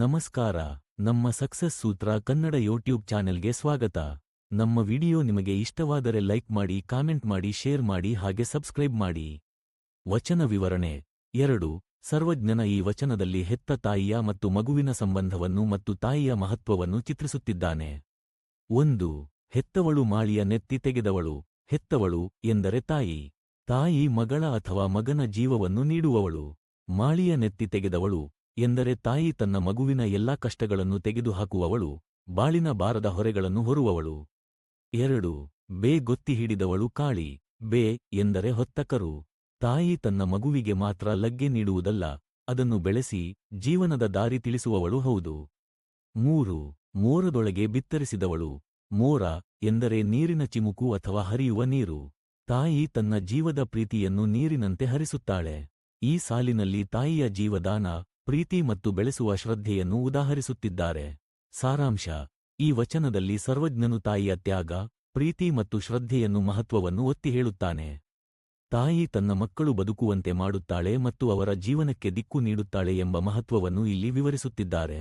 ನಮಸ್ಕಾರ, ನಮ್ಮ ಸಕ್ಸಸ್ ಸೂತ್ರ ಕನ್ನಡ ಯೂಟ್ಯೂಬ್ ಚಾನೆಲ್ಗೆ ಸ್ವಾಗತ. ನಮ್ಮ ವಿಡಿಯೋ ನಿಮಗೆ ಇಷ್ಟವಾದರೆ ಲೈಕ್ ಮಾಡಿ, ಕಾಮೆಂಟ್ ಮಾಡಿ, ಶೇರ್ ಮಾಡಿ ಹಾಗೆ ಸಬ್ಸ್ಕ್ರೈಬ್ ಮಾಡಿ. ವಚನ ವಿವರಣೆ, ಎರಡು, ಸರ್ವಜ್ಞನ ಈ ವಚನದಲ್ಲಿ ಹೆತ್ತ ತಾಯಿಯ ಮತ್ತು ಮಗುವಿನ ಸಂಬಂಧವನ್ನು ಮತ್ತು ತಾಯಿಯ ಮಹತ್ವವನ್ನು ಚಿತ್ರಿಸುತ್ತಿದ್ದಾನೆ. ಒಂದು, ಹೆತ್ತವಳು ಮಾಳಿಯ ನೆತ್ತಿ ತೆಗೆದವಳು, ಹೆತ್ತವಳು ಎಂದರೆ ತಾಯಿ. ತಾಯಿ ಮಗಳ ಅಥವಾ ಮಗನ ಜೀವವನ್ನು ನೀಡುವವಳು. ಮಾಳಿಯ ನೆತ್ತಿ ತೆಗೆದವಳು ಎಂದರೆ ತಾಯಿ ತನ್ನ ಮಗುವಿನ ಎಲ್ಲಾ ಕಷ್ಟಗಳನ್ನು ತೆಗೆದುಹಾಕುವವಳು, ಬಾಳಿನ ಬಾರದ ಹೊರೆಗಳನ್ನು ಹೊರುವವಳು. ಎರಡು, ಬೇ ಗೊತ್ತಿ ಹಿಡಿದವಳು ಕಾಳಿ, ಬೇ ಎಂದರೆ ಹೊತ್ತಕರು. ತಾಯಿ ತನ್ನ ಮಗುವಿಗೆ ಮಾತ್ರ ಲಗ್ಗೆ ನೀಡುವುದಲ್ಲ, ಅದನ್ನು ಬೆಳೆಸಿ ಜೀವನದ ದಾರಿ ತಿಳಿಸುವವಳು ಹೌದು. ಮೂರು, ಮೋರದೊಳಗೆ ಬಿತ್ತರಿಸಿದವಳು. ಮೋರ ಎಂದರೆ ನೀರಿನ ಚಿಮುಕು ಅಥವಾ ಹರಿಯುವ ನೀರು. ತಾಯಿ ತನ್ನ ಜೀವದ ಪ್ರೀತಿಯನ್ನು ನೀರಿನಂತೆ ಹರಿಸುತ್ತಾಳೆ. ಈ ಸಾಲಿನಲ್ಲಿ ತಾಯಿಯ ಜೀವದಾನ ಪ್ರೀತಿ ಮತ್ತು ಬೆಳೆಸುವ ಶ್ರದ್ಧೆಯನ್ನು ಉದಾಹರಿಸುತ್ತಿದ್ದಾರೆ. ಸಾರಾಂಶ, ಈ ವಚನದಲ್ಲಿ ಸರ್ವಜ್ಞನು ತಾಯಿಯ ತ್ಯಾಗ, ಪ್ರೀತಿ ಮತ್ತು ಶ್ರದ್ಧೆಯನ್ನು ಮಹತ್ವವನ್ನು ಒತ್ತಿ ಹೇಳುತ್ತಾನೆ. ತಾಯಿ ತನ್ನ ಮಕ್ಕಳು ಬದುಕುವಂತೆ ಮಾಡುತ್ತಾಳೆ ಮತ್ತು ಅವರ ಜೀವನಕ್ಕೆ ದಿಕ್ಕು ನೀಡುತ್ತಾಳೆ ಎಂಬ ಮಹತ್ವವನ್ನು ಇಲ್ಲಿ ವಿವರಿಸುತ್ತಿದ್ದಾರೆ.